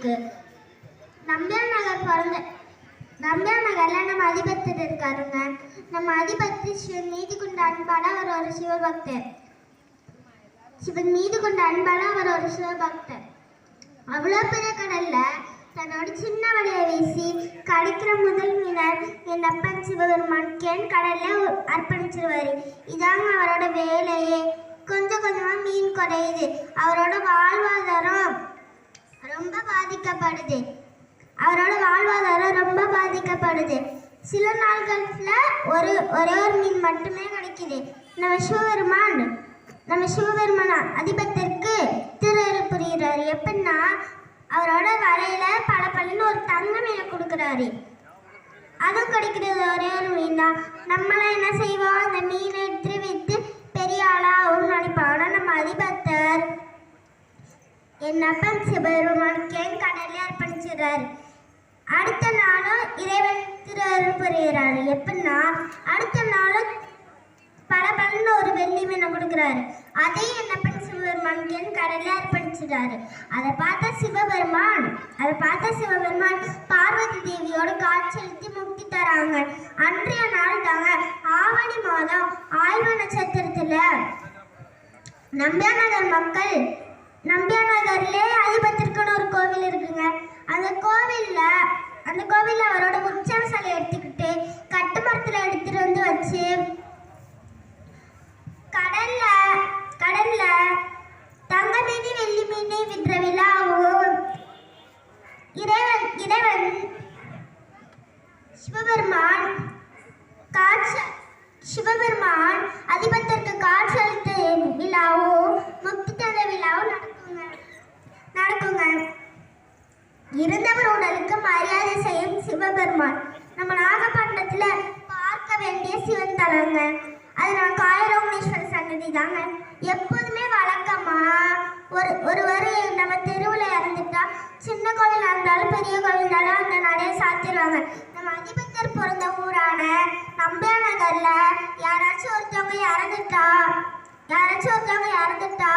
இருக்கு. நம்பியார் நகர் பிறந்த நம்பியார் நகர்ல நம்ம அதிபத்தர் இருக்காருங்க. நம்ம அதிபத்து சிவன் மீது கொண்ட அன்பால அவர் ஒரு சிவபக்தர். சிவன் மீது கொண்ட அன்பால அவர் ஒரு சிவபக்தர். அவ்வளோ பெரிய கடல்ல தன்னோட சின்ன வலையை வீசி கடிக்கிற முதல் மீனர் என் அப்பன் சிவபெருமான் கேன் கடல்ல அர்ப்பணிச்சிருவாரு. இதாங்க அவரோட வேலையே. கொஞ்சம் கொஞ்சமா மீன் குறையுது அவரோட வாழ்வாதாரம் பாதிக்கப்படுது. அவரோட வாழ்வாதாரம் ரொம்ப பாதிக்கப்படுது. சில நாள்களில் ஒரு ஒரே ஒரு மீன் மட்டுமே கிடைக்குது. நம்ம சிவபெருமான் நம்ம சிவபெருமான அதிபத்திற்கு திருவருள் புரிகிறாரு. எப்படின்னா அவரோட வரையில பல பலன்னு ஒரு தங்க மீனை கொடுக்குறாரு. அதுவும் கிடைக்கிறது ஒரே ஒரு மீன் தான் நம்மளாம் என்ன செய்வோம்? அந்த மீனை எடுத்து விற்று பெரிய ஆளாகவும் நினைப்போம். ஆனால் நம்ம அதிபத்தர் என் அப்பன் சிவபெருமான் கேங்க கடலே அடுத்த நாளும் இறைவன் திருவருள் புரிகிறாரு. எப்படின்னா அடுத்த நாளும் பல பலன்னு ஒரு வெள்ளி மீனை கொடுக்குறாரு. அதே என் அப்பன் சிவபெருமான் கேன் அர்ப்பணிச்சிட்டாரு. அதை பார்த்த சிவபெருமான் அதை பார்த்த சிவபெருமான் பார்வதி தேவியோட காட்சியளித்து முக்தி தராங்க. அன்றைய நாள் தாங்க ஆவணி மாதம் ஆய்வு நட்சத்திரத்துல நம்பியார் நகர் மக்கள் நம்பியார் நகர்லே அதிபத்திற்குன்னு ஒரு கோவில் இருக்குங்க அந்த கோவில்ல அந்த கோவில்ல அவரோட உற்சவ சிலை எடுத்துக்கிட்டு கட்டுமரத்துல எடுத்துட்டு வந்து வச்சு கடல்ல கடல்ல தங்க மீதி வெள்ளி மீனை விற்ற விழாவும் இறைவன் இறைவன் சிவபெருமான் காட்சி சிவபெருமான் அதிபத்திற்கு காட்சி அளித்த விழாவும் முக்தி தந்த விழாவும் நடக்குங்க நடக்குங்க இருந்தவர் உடலுக்கு மரியாதை செய்யும் சிவபெருமான் நம்ம நாகப்பட்டினத்துல பார்க்க வேண்டிய சிவன் அது நான் காயரோகணேஸ்வர சன்னதி தாங்க எப்போதுமே வழக்கமா ஒரு ஒருவர் நம்ம தெருவில் இறந்துட்டா சின்ன கோவிலாக இருந்தாலும் பெரிய கோவில் இருந்தாலும் அந்த நடையை சாத்திடுவாங்க நம்ம அதிபத்தர் பிறந்த ஊரான நம்பியா நகர்ல யாராச்சும் ஒருத்தவங்க இறந்துட்டா யாராச்சும் ஒருத்தவங்க இறந்துட்டா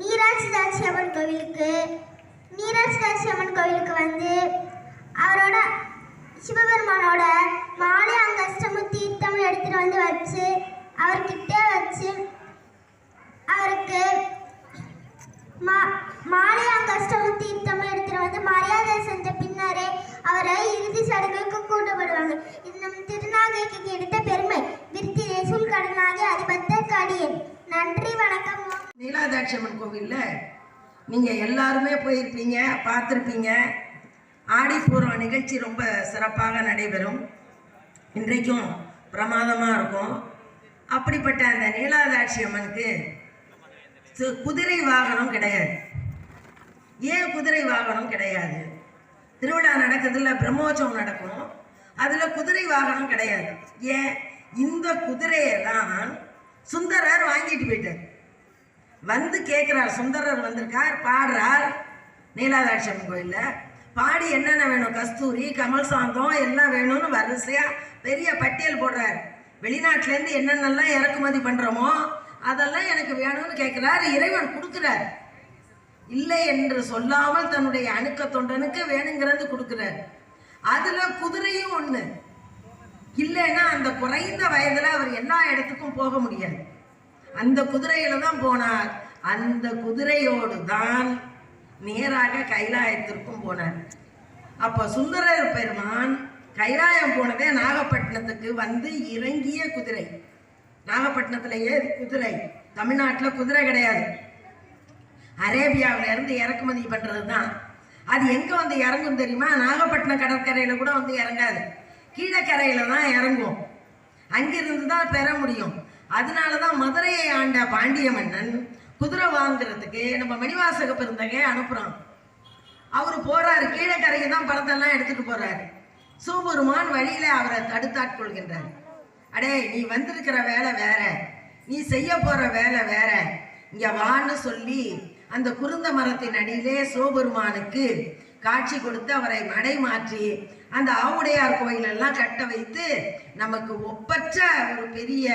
மீராட்சிதாட்சி அம்மன் கோவிலுக்கு மீராட்சிதாட்சி அம்மன் கோவிலுக்கு வந்து அவரோட சிவபெருமானோட மாலை அங்க அஷ்டமு தீர்த்தம் எடுத்துட்டு வந்து வச்சு அவர்கிட்ட வச்சு அவருக்கு மா மாலை அஷ்டமு தீர்த்தம் எடுத்துட்டு வந்து மரியாதை செஞ்ச பின்னரே அவரை இறுதி சடங்குக்கு கூட்டப்படுவாங்க இது நம் திருநாகைக்கு எடுத்த பெருமை விருத்தி ரேசூல் கடனாகி அதிபத்த கடியன் நன்றி வணக்கம். நீலாதாட்சியம்மன் கோவிலில் நீங்கள் எல்லாருமே போயிருப்பீங்க பார்த்துருப்பீங்க. ஆடிப்பூர்வ நிகழ்ச்சி ரொம்ப சிறப்பாக நடைபெறும். இன்றைக்கும் பிரமாதமாக இருக்கும். அப்படிப்பட்ட அந்த நீலாதாட்சி அம்மனுக்கு சு- குதிரை வாகனம் கிடையாது. ஏன் குதிரை வாகனம் கிடையாது? திருவிழா நடக்குதுல பிரம்மோற்சவம் நடக்கும். அதில் குதிரை வாகனம் கிடையாது. ஏன்? இந்த குதிரையை தான் சுந்தரர் வாங்கிட்டு போயிட்டார். வந்து கேட்குறார் சுந்தரர் வந்திருக்கார் பாடுறார். நீலாதாட்சி அம்மன் கோயிலில். பாடி என்னென்ன வேணும்? கஸ்தூரி கமல் சாந்தம் எல்லாம் வேணும்னு வரிசையாக பெரிய பட்டியல் போடுறார். வெளிநாட்டிலேருந்து என்னென்னலாம் இறக்குமதி பண்ணுறோமோ அதெல்லாம் எனக்கு வேணும்னு கேட்குறாரு இறைவன் கொடுக்குறார். இல்லை என்று சொல்லாமல் தன்னுடைய அணுக்க தொண்டனுக்கு வேணுங்கிறது கொடுக்குறார். அதில் குதிரையும் ஒன்று இல்லைன்னா அந்த குறைந்த வயதில் அவர் எல்லா இடத்துக்கும் போக முடியாது. அந்த குதிரையில தான் போனார். அந்த குதிரையோடு தான் நேராக கைலாயத்திற்கும் போனார். அப்போ சுந்தரர் பெருமான் கைலாயம் போனதே நாகப்பட்டினத்துக்கு வந்து இறங்கிய குதிரை. நாகப்பட்டினத்திலேயே குதிரை. தமிழ்நாட்டில் குதிரை கிடையாது. அரேபியாவுல இருந்து இறக்குமதி பண்ணுறது தான் அது எங்கே வந்து இறங்கும் தெரியுமா? நாகப்பட்டினம் கடற்கரையில் கூட வந்து இறங்காது. கீழக்கரையில் தான் இறங்கும். அங்கிருந்து தான் பெற முடியும். அதனால தான் மதுரையை ஆண்ட பாண்டிய மன்னன் குதிரை வாங்குறதுக்கு நம்ம மணிவாசக பிறந்தங்க அனுப்புகிறோம் அவர் போறாரு கீழக்கரைக்கு தான் பணத்தெல்லாம் எடுத்துட்டு போறாரு. சூபெருமான் வழியில அவரை தடுத்தாட்கொள்கின்றார். அடே நீ வந்திருக்கிற வேலை வேற. நீ செய்ய போற வேலை வேற. இங்க வான்னு சொல்லி அந்த குருந்த மரத்தின் அடியிலே சிவபெருமானுக்கு காட்சி கொடுத்து அவரை மடை மாற்றி அந்த ஆவுடையார் கோயிலெல்லாம் கட்ட வைத்து நமக்கு ஒப்பற்ற ஒரு பெரிய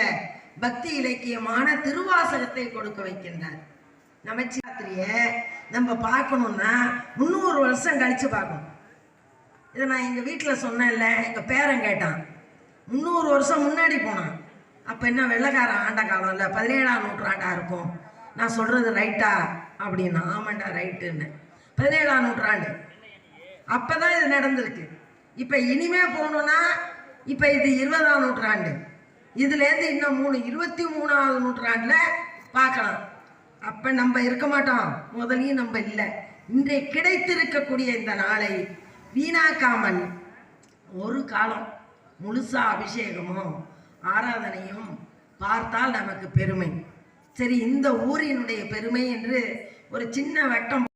பக்தி இலக்கியமான திருவாசகத்தை கொடுக்க வைக்கின்றார். நமச்சிவாத்திரிய நம்ம பார்க்கணுன்னா முந்நூறு வருஷம் கழிச்சு பார்க்கணும். இதை நான் எங்கள் வீட்டில் சொன்னேன்ல எங்கள் பேரன் கேட்டான். முந்நூறு வருஷம் முன்னாடி போனான். அப்போ என்ன வெள்ளைக்காரன் ஆண்ட காலம் இல்லை பதினேழாம் நூற்றாண்டாக இருக்கும். நான் சொல்கிறது ரைட்டா? அப்படின்னா ஆமாண்டா ரைட்டுன்னு. பதினேழாம் நூற்றாண்டு. அப்போ தான் இது நடந்திருக்கு. இப்போ இனிமே போகணுன்னா இப்போ இது இருபதாம் நூற்றாண்டு. இதுலேருந்து இன்னும் மூணு இருபத்தி மூணாவது நூற்றாண்டில் பார்க்கலாம். அப்போ நம்ம இருக்க மாட்டோம். முதலையும் நம்ம இல்லை. இன்றைக்கு கிடைத்திருக்கக்கூடிய இந்த நாளை வீணாக்காமல் ஒரு காலம் முழுசா அபிஷேகமும் ஆராதனையும் பார்த்தால் நமக்கு பெருமை. சரி இந்த ஊரினுடைய பெருமை என்று ஒரு சின்ன வட்டம்